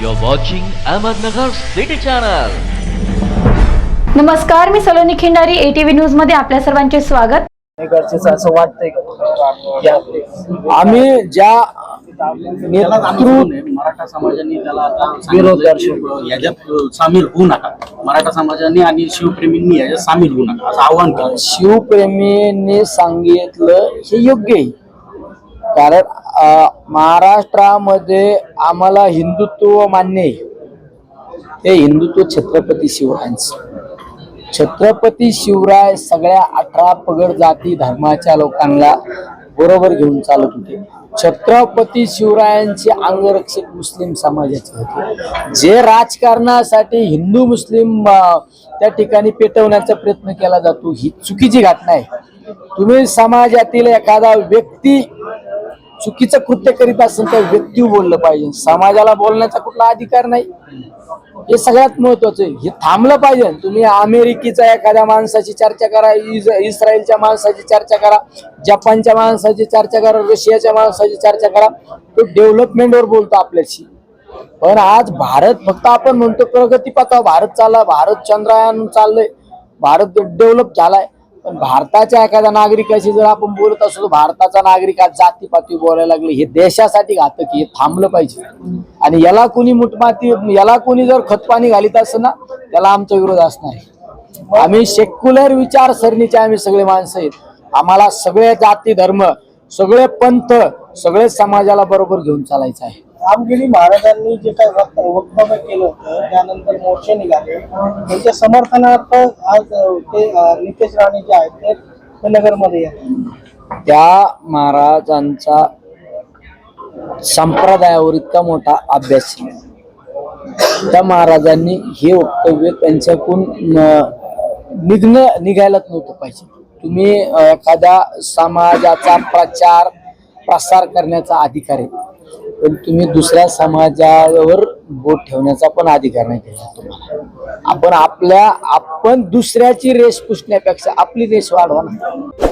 You're watching Ahmednagar City Channel. नमस्कार मी Saloni Khindari ATV न्यूजमध्ये आपल्या सर्वांचे स्वागत. हे गरजेचं असं वाटतंय आम्ही ज्या मराठा समाजाने त्याला आता याच्यात सामील होऊ नका. मराठा समाजाने आणि शिवप्रेमींनी याच्यात सामील होऊ नका. असं आव्हान केलं शिवप्रेमींनी सांगितलं हे योग्य आहे. कारण महाराष्ट्रामध्ये आम्हाला हिंदुत्व मान्य आहे. ते हिंदुत्व छत्रपती शिवरायांचं. छत्रपती शिवराय सगळ्या अठरा पगड जाती धर्माच्या लोकांना बरोबर घेऊन चालत होते. छत्रपती शिवरायांचे अंगरक्षक मुस्लिम समाजाचे होते. जे राजकारणासाठी हिंदू मुस्लिम त्या ठिकाणी पेटवण्याचा प्रयत्न केला जातो ही चुकीची घटना आहे. तुम्ही समाजातील एखादा व्यक्ती चुकीचं कृत्य करीत असेल तर व्यक्ती बोललं पाहिजे. समाजाला बोलण्याचा कुठला अधिकार नाही. हे सगळ्यात महत्वाचं आहे. हे थांबलं पाहिजे. तुम्ही अमेरिकेच्या एखाद्या माणसाची चर्चा करा इज इस्रायलच्या माणसाची चर्चा करा जपानच्या माणसाची चर्चा करा रशियाच्या माणसाची चर्चा करा. तो डेव्हलपमेंटवर बोलतो आपल्याशी. पण आज भारत फक्त आपण म्हणतो प्रगती पथावर भारत चालला भारत चंद्रयान चाललंय. भारत डेव्हलप झालाय. पण भारताच्या एखाद्या नागरिकाशी जर आपण बोलत असतो भारताचा नागरिक आज जातीपाती बोलायला लागले. हे देशासाठी घातक हे थांबलं पाहिजे. आणि याला कोणी मुठमाती याला कोणी जर खतपाणी घालीत असं ना त्याला आमचा विरोध असणार आहे आम्ही सेक्युलर विचारसरणीचे आम्ही सगळे माणसं आहेत. आम्हाला सगळे जाती धर्म सगळे पंथ सगळे समाजाला बरोबर घेऊन चालायचं आहे. रामगिरी महाराजांनी जे काही वक्त- वक्तव्य केलं होतं त्यानंतर मोर्चे निघाले. त्यांच्या समर्थनार्थ आज ते नितेश राणे जे आहेत ते नगरमध्ये येतात त्या महाराजांचा संप्रदायावर इतका मोठा अभ्यास त्या महाराजांनी हे वक्तव्य त्यांच्याकडून निघणं निघायलाच नव्हतं पाहिजे. तुम्ही एखाद्या समाजाचा प्रचार प्रसार करण्याचा अधिकार आहे. पण तुम्ही दुसऱ्या समाजावर बोट ठेवण्याचा पण अधिकार नाही दिला तुम्हाला. आपण आपल्या आपण दुसऱ्याची रेस पुसण्यापेक्षा आपली रेस वाढवा ना.